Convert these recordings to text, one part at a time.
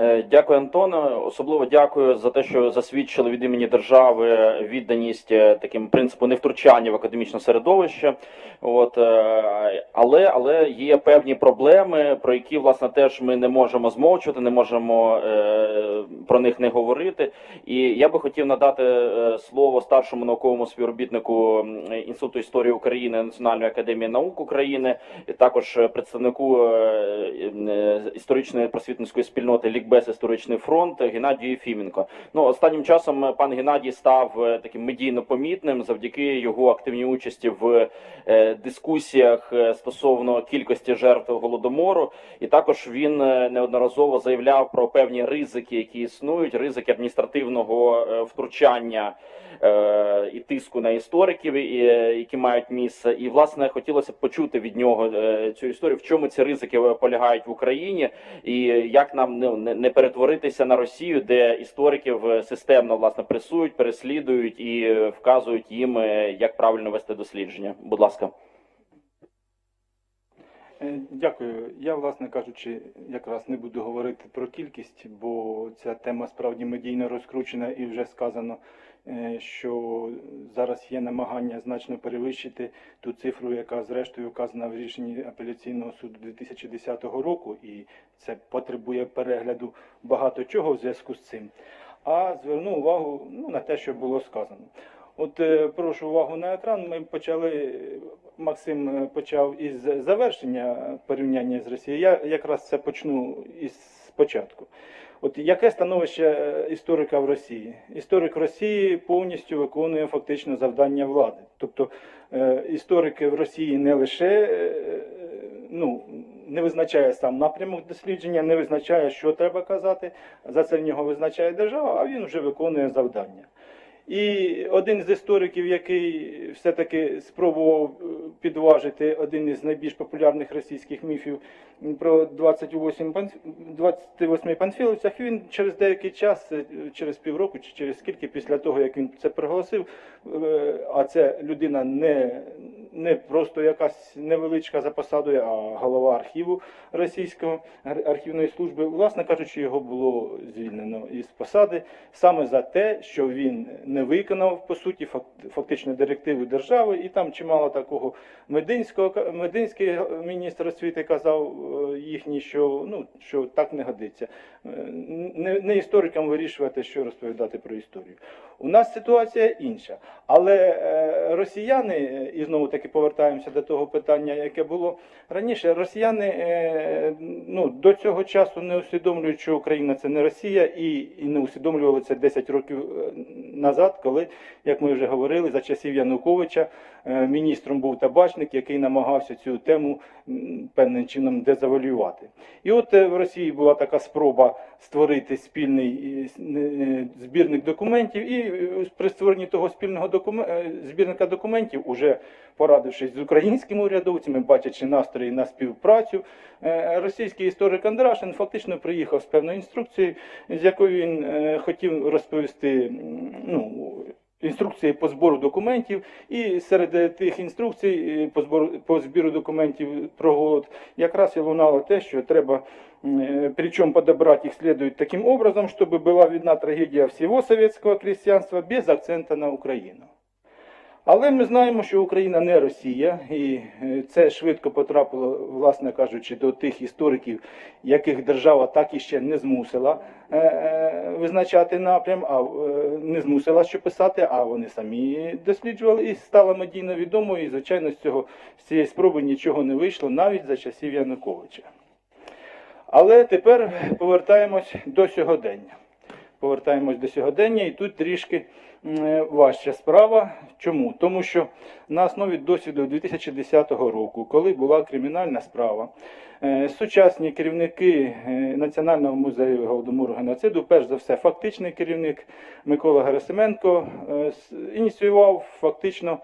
Е, Дякую, Антоне. Особливо дякую за те, що засвідчили від імені держави відданість е, таким принципу невтручання в академічне середовище. От е, але але є певні проблеми, про які власне теж ми не можемо змовчувати, не можемо е, про них не говорити. І я би хотів надати слово старшому науковому співробітнику Інституту історії України Національної академії наук України, також представнику історичної просвітницької спільноти Лікбез Історичний фронт Геннадію Єфіменко. Ну останнім часом пан Геннадій став е, таким медійно помітним завдяки його активній участі в е, дискусіях е, стосовно кількості жертв голодомору. І також він неодноразово заявляв про певні ризики, які існують, ризики адміністративного втручання і тиску на істориків, е, які мають місце. І власне хотілося б почути від нього е, цю історію, в чому ці ризики полягають в Україні, і як нам не, перетворитися на Росію, де істориків е, системно власне пресують, переслідують і е, вказують їм, е, як правильно вести дослідження. Будь ласка. Е, Дякую. Я, власне кажучи, якраз не буду говорити про кількість, бо ця тема справді медійно розкручена і вже сказано, е, що зараз є намагання значно перевищити ту цифру, яка зрештою вказана в рішенні апеляційного суду 2010 року, і це потребує перегляду багато чого в зв'язку з цим. А зверну увагу ну, на те, що було сказано. От е, прошу увагу на екран. Ми почали. Максим е, почав із завершення порівняння з Росією. Я якраз це почну із початку. От яке становище е, історика в Росії? Історик Росії повністю виконує фактично завдання влади. Тобто е, історики в Росії не лише е, ну, не визначає сам напрямок дослідження, не визначає, що треба казати. За це в нього визначає держава, а він вже виконує завдання. І один з істориків, який все-таки спробував підважити один із найбільш популярних російських міфів про 28 панф- 28 панфіловцях, він через деякий час, е, через півроку чи через скільки після того, як він це проголосив, е, а це людина не, не просто якась невеличка за посадою, а голова архіву російського ар- архівної служби, власне кажучи, його було звільнено із посади саме за те, що він не виконав по суті фак- фактично директиви держави, і там чимало такого мединського мединський міністр освіти казав е, їхній, що ну що так не годиться. Е, Не, не історикам вирішувати, що розповідати про історію. У нас ситуація інша, але е, росіяни, е, і знову таки повертаємося до того питання, яке було раніше. Росіяни е, ну, до цього часу не усвідомлюють, що Україна це не Росія, і, і не усвідомлювали це 10 років назад, коли, як ми вже говорили, за часів Януковича міністром був табачник, який намагався цю тему певним чином дезавалювати. І от в Росії була така спроба створити спільний збірник документів, і при створенні того спільного докуме- е, збірника документів, уже порадившись з українськими урядовцями, бачачи настрої на співпрацю, е, російський історик Андрашин фактично приїхав з певною інструкцією, з якою він е, хотів розповісти ну, інструкції по збору документів, і серед е, тих інструкцій е, по збору по збіру документів про голод якраз і лунало те, що треба. Э, Причем подобрать их следует таким образом, чтобы была видна трагедия всего советского крестьянства без акцента на Україну. Але ми знаємо, що Україна не Росія, і е, це швидко потрапило, власне кажучи, до тих істориків, яких держава так і ще не змусила е, е, визначати напрям, а не змусила що писати, а вони самі досліджували і стало медійно відомою. І звичайно, з цього з цієї спроби нічого не вийшло навіть за часів Януковича. Але тепер повертаємось до сьогодення. Повертаємось до сьогодення, і тут трішки важча справа. Чому? Тому що на основі досвіду 2010 року, коли була кримінальна справа, е, сучасні керівники е, Національного музею голодомору геноциду, перш за все, фактичний керівник Микола Герасименко, е, ініціював фактично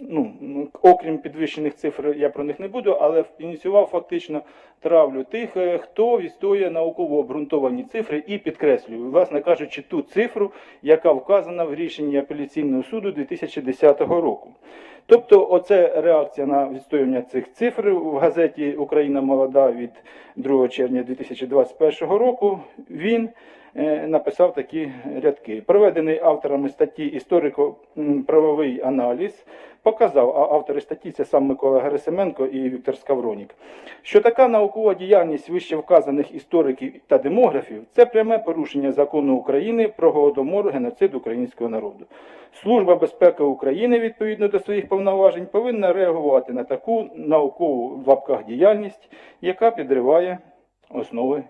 ну, окрім підвищених цифр, я про них не буду, але ініціював фактично травлю тих, е, хто відстоює науково обґрунтовані цифри і підкреслюю, власне кажучи, ту цифру, яка вказана в рішенні апеляційного суду 2010 року. Тобто, оце реакція на відстоювання цих цифр в газеті Україна молода від 2 червня 2021 року. Він написав такі рядки. Проведений авторами статті історико-правовий аналіз показав, а автори статті це сам Микола Герасименко і Віктор Скавронік, що така наукова діяльність вище вказаних істориків та демографів це пряме порушення закону України про голодомор, геноцид українського народу. Служба безпеки України відповідно до своїх повноважень повинна реагувати на таку наукову в лапках діяльність, яка підриває основи е,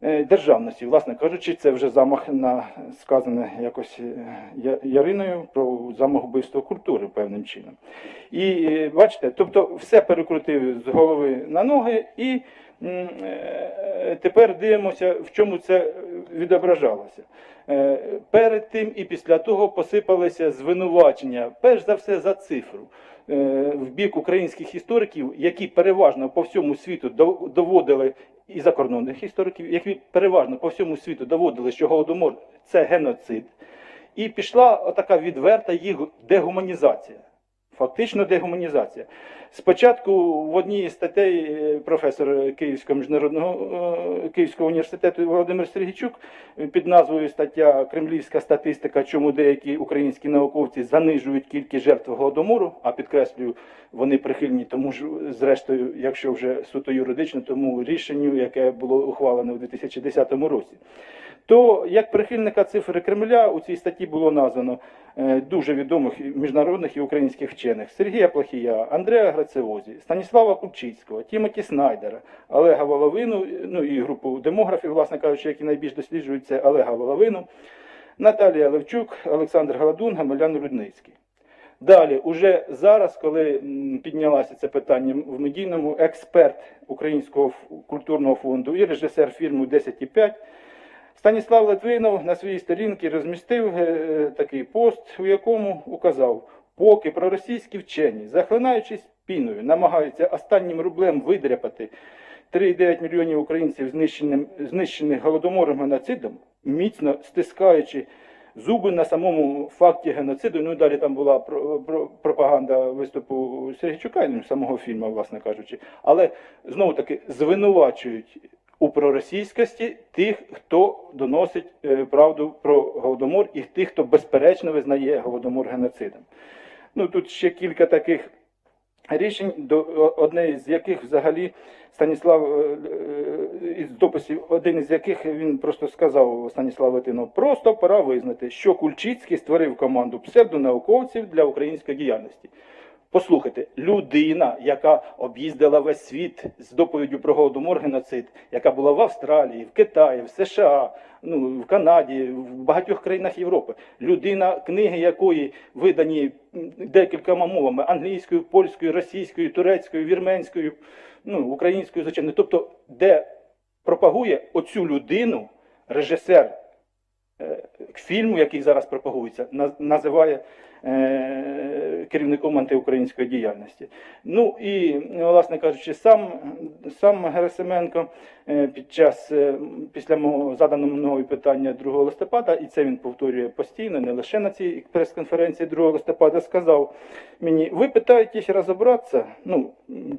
державності. Власне кажучи, це вже замах на сказане якось е, Яриною про замах вбивства культури певним чином. І е, бачите, тобто все перекрутив з голови на ноги, і е, тепер дивимося, в чому це відображалося. Е, Перед тим і після того посипалися звинувачення, перш за все за цифру. е, В бік українських істориків, які переважно по всьому світу доводили і закордонних істориків, які переважно по всьому світу доводили, що голодомор це геноцид, і пішла така відверта їх дегуманізація. Фактично дегуманізація. Спочатку в одній із статей е, професор Київського міжнародного е, Київського університету Володимир Сергійчук е, під назвою стаття Кремлівська статистика, чому деякі українські науковці занижують кількість жертв голодомору, а підкреслюю, вони прихильні тому ж, зрештою, якщо вже суто юридично, тому рішенню, яке було ухвалене у 2010 році. То як прихильника цифри Кремля у цій статті було названо дуже відомих міжнародних і українських вчених Сергія Плохія, Андреа Грацеозі, Станіслава Кульчицького, Тімоті Снайдера, Олега Воловину, ну і групу демографів, власне кажучи, які найбільш досліджують це Олега Воловину, Наталія Левчук, Олександр Гладун, Гамилян Рудницький. Далі, уже зараз, коли піднялося це питання в медійному, експерт Українського культурного фонду і режисер фільму «10,5» Станіслав Литвинов на своїй сторінці розмістив е, такий пост, у якому указав, поки проросійські вчені, захлинаючись піною, намагаються останнім рублем видряпати 3,9 мільйонів українців, знищених голодомором геноцидом, міцно стискаючи зуби на самому факті геноциду. Ну і далі там була про, пропаганда виступу Сергійчука, ну, самого фільму, власне кажучи. Але знову таки звинувачують у проросійськості тих, хто доносить е, правду про голодомор, і тих, хто безперечно визнає голодомор геноцидом. Ну тут ще кілька таких рішень, до одне з яких взагалі Станіслав е, е, із дописів, один із яких він просто сказав Станіслав Литинов, просто пора визнати, що Кульчицький створив команду псевдонауковців для української діяльності. Послухайте, людина, яка об'їздила весь світ з доповіддю про голодомор геноцид, яка була в Австралії, в Китаї, в США, ну в Канаді, в багатьох країнах Європи, людина, книги якої видані декількома мовами: англійською, польською, російською, турецькою, вірменською, ну українською, звичайно. Тобто, де пропагує оцю людину, режисер е, фільму, який зараз пропагується, на- називає керівником антиукраїнської діяльності. Ну і, власне кажучи, сам, сам Герасименко е, під час е, після мого заданого мною питання 2 листопада, і це він повторює постійно, не лише на цій прес-конференції 2 листопада, сказав мені: ви питаєтесь розібратися, ну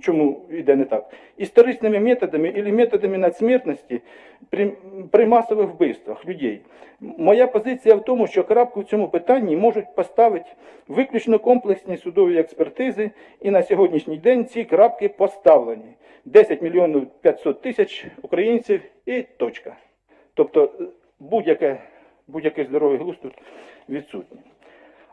чому йде не так, історичними методами і методами надсмертності при, при масових вбивствах людей. Моя позиція в тому, що крапку в цьому питанні можуть поставити виключно комплексні судові експертизи, і на сьогоднішній день ці крапки поставлені. 10 мільйонів 500 тисяч українців і точка. Тобто е, будь-яке, будь-який здоровий глузд тут відсутній.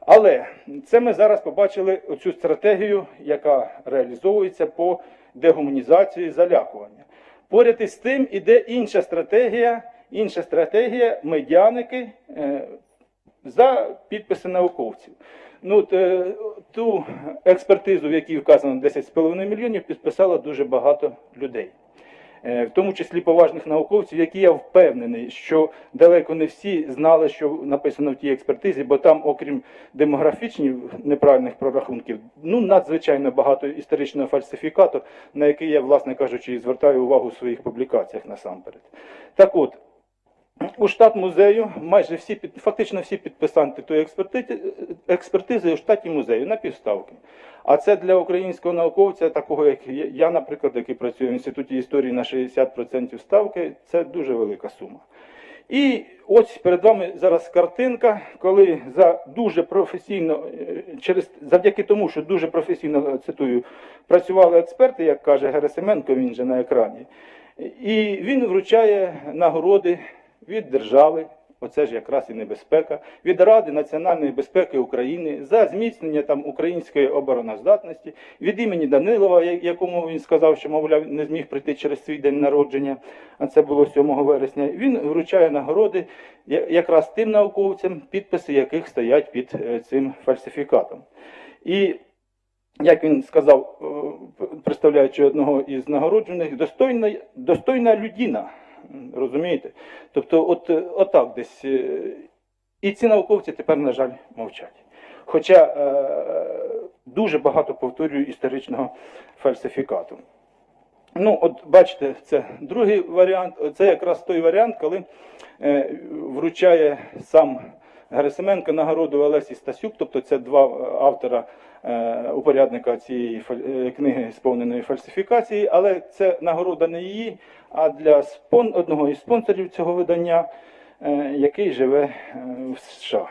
Але це ми зараз побачили оцю стратегію, яка реалізовується по дегуманізації залякування. Поряд із тим іде інша стратегія, інша стратегія медіаники е, за підписи науковців. Ну, е, ту експертизу, в якій вказано 10,5 мільйонів, підписало дуже багато людей. е, в тому числі поважних науковців, які я впевнений, що далеко не всі знали, що написано в тій експертизі, бо там, окрім демографічних неправильних прорахунків, ну надзвичайно багато історичного фальсифікату, на який я, власне кажучи, звертаю увагу в своїх публікаціях насамперед. Так от. У штат музею майже всі фактично всі підписанти тої експертизи, експертизи у штаті музею на півставки. А це для українського науковця, такого як я, наприклад, який працює в інституті історії на 60% ставки, це дуже велика сума. І ось перед вами зараз картинка, коли за дуже професійно, е, через завдяки тому, що дуже професійно цитую, працювали експерти, як каже Герасименко, він же на екрані, і він вручає нагороди від держави. Оце ж якраз і небезпека від Ради національної безпеки України за зміцнення там української обороноздатності від імені Данилова, якому він сказав, що мовляв не зміг прийти через свій день народження, а це було 7 вересня. Він вручає нагороди якраз тим науковцям, підписи яких стоять під е, цим фальсифікатом. І як він сказав, е, представляючи одного із нагороджених, достойна, достойна людина. Розумієте? Тобто, от, е, отак десь. е, І ці науковці тепер, на жаль, мовчать. Хоча е, дуже багато повторюю історичного фальсифікату. Ну, от бачите, це другий варіант. Це якраз той варіант, коли е, вручає сам Герасименко нагороду Олесі Стасюк, тобто це два е, автора упорядника цієї е, книги сповненої фальсифікації, але це нагорода не її, а для спон, одного із спонсорів цього видання, е, який живе е, в США.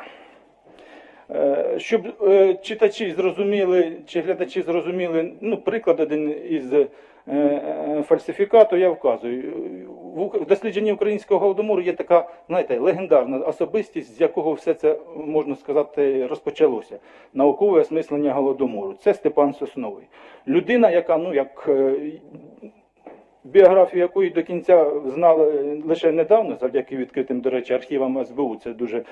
Е, Щоб е, читачі зрозуміли, чи глядачі зрозуміли, ну, приклад один із е, е, фальсифікату я вказую в дослідженні українського голодомору є така, знаєте, легендарна особистість, з якого все це можна сказати розпочалося. Наукове осмислення голодомору. Це Степан Сосновий. Людина, яка ну як. Е, біографію якої до кінця знали е, лише недавно, завдяки відкритим, до речі, архівам СБУ, це дуже е,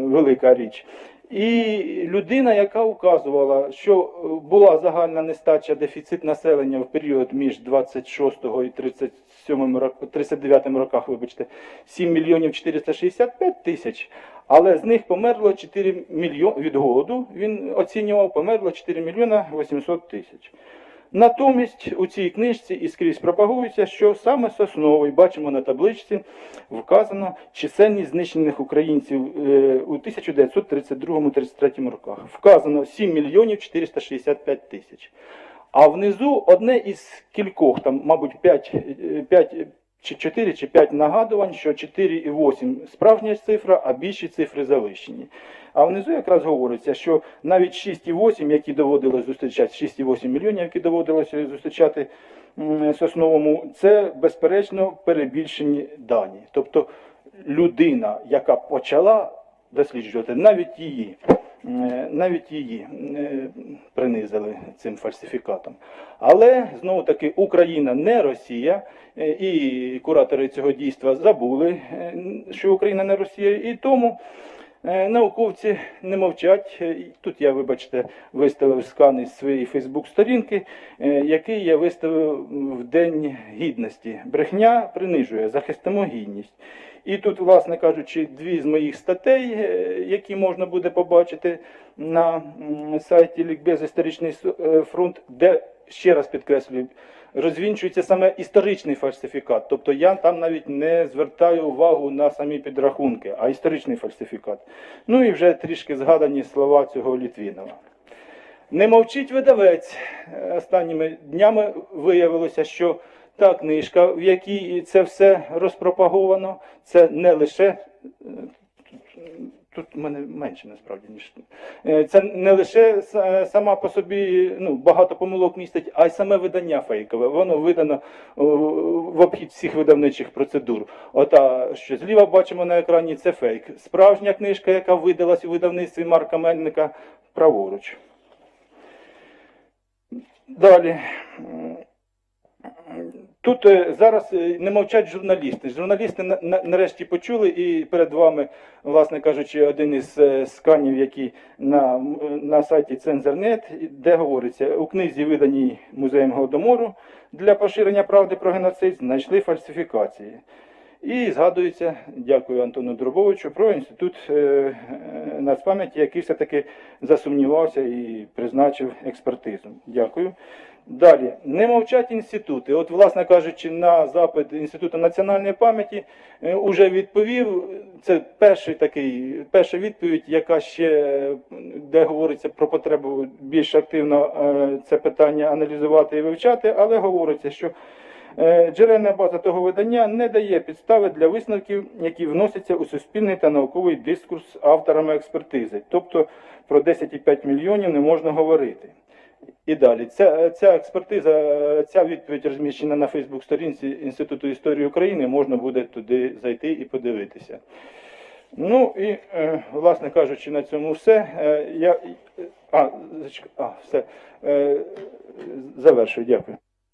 велика річ. І людина, яка указувала, що була загальна нестача дефіцит населення в період між 26 і 30 39-му роках, вибачте, 7 мільйонів 465 тисяч, але з них померло 4 мільйони від голоду. Він оцінював, померло 4 мільйона 800 тисяч. Натомість у цій книжці і скрізь пропагується, що саме сосновий, бачимо на табличці, вказано чисельність знищених українців е, у 1932-33 роках. Вказано 7 мільйонів 465 тисяч. А внизу одне із кількох, там, мабуть, 5, 5 чи 4 чи 5 нагадувань, що 4,8 справжня цифра, а більші цифри завищені. А внизу якраз говориться, що навіть 6,8, які доводилось зустрічати, 6,8 мільйонів, які доводилося зустрічати Сосновому, це безперечно перебільшені дані. Тобто людина, яка почала досліджувати, навіть її, е, навіть її е, принизили цим фальсифікатом. Але знову таки Україна не Росія, е, і куратори цього дійства забули, е, що Україна не Росія, і тому. Е, Науковці не мовчать. Е, Тут я, вибачте, виставив скан із своєї Фейсбук-сторінки, е, який я виставив в День гідності. Брехня принижує, захистимо гідність. І тут, власне кажучи, дві з моїх статей, е, які можна буде побачити на сайті Лікбез Історичний е, фронт, де ще раз підкреслюю, розвінчується саме історичний фальсифікат. Тобто я там навіть не звертаю увагу на самі підрахунки, а історичний фальсифікат. Ну і вже трішки згадані слова цього Літвінова. Не мовчить видавець. Е, Останніми днями виявилося, що та книжка, в якій це все розпропаговано, це не лише. е, Тут в мене менше насправді ніж Е, це не лише сама по собі ну, багато помилок містить, а й саме видання фейкове. Воно видано в обхід всіх видавничих процедур. Ота, що зліва бачимо на екрані, це фейк. Справжня книжка, яка видалась у видавництві Марка Мельника, праворуч. Далі. Тут е, зараз е, не мовчать журналісти. Журналісти на- на- нарешті почули, і перед вами, власне кажучи, один із е, сканів, який на, на сайті Цензорнет, де говориться у книзі, виданій музеєм Голодомору для поширення правди про геноцид, знайшли фальсифікації. І згадується, дякую Антону Дробовичу, про інститут нацпам'яті, який все-таки засумнівався і призначив експертизу. Дякую. Далі, не мовчать інститути. От, власне кажучи, на запит Інституту національної пам'яті е, уже відповів. Це перший такий, перша відповідь, яка ще е, де говориться про потребу більш активно е, це питання аналізувати і вивчати, але говориться, що Е, Джерельна база того видання не дає підстави для висновків, які вносяться у суспільний та науковий дискурс авторами експертизи. Тобто про 10,5 мільйонів не можна говорити. І далі, ця, ця експертиза, ця відповідь розміщена на Фейсбук-сторінці Інституту історії України, можна буде туди зайти і подивитися. Ну і, е, власне кажучи, на цьому все. Е, Я, а, а, все. Е, Завершую, дякую.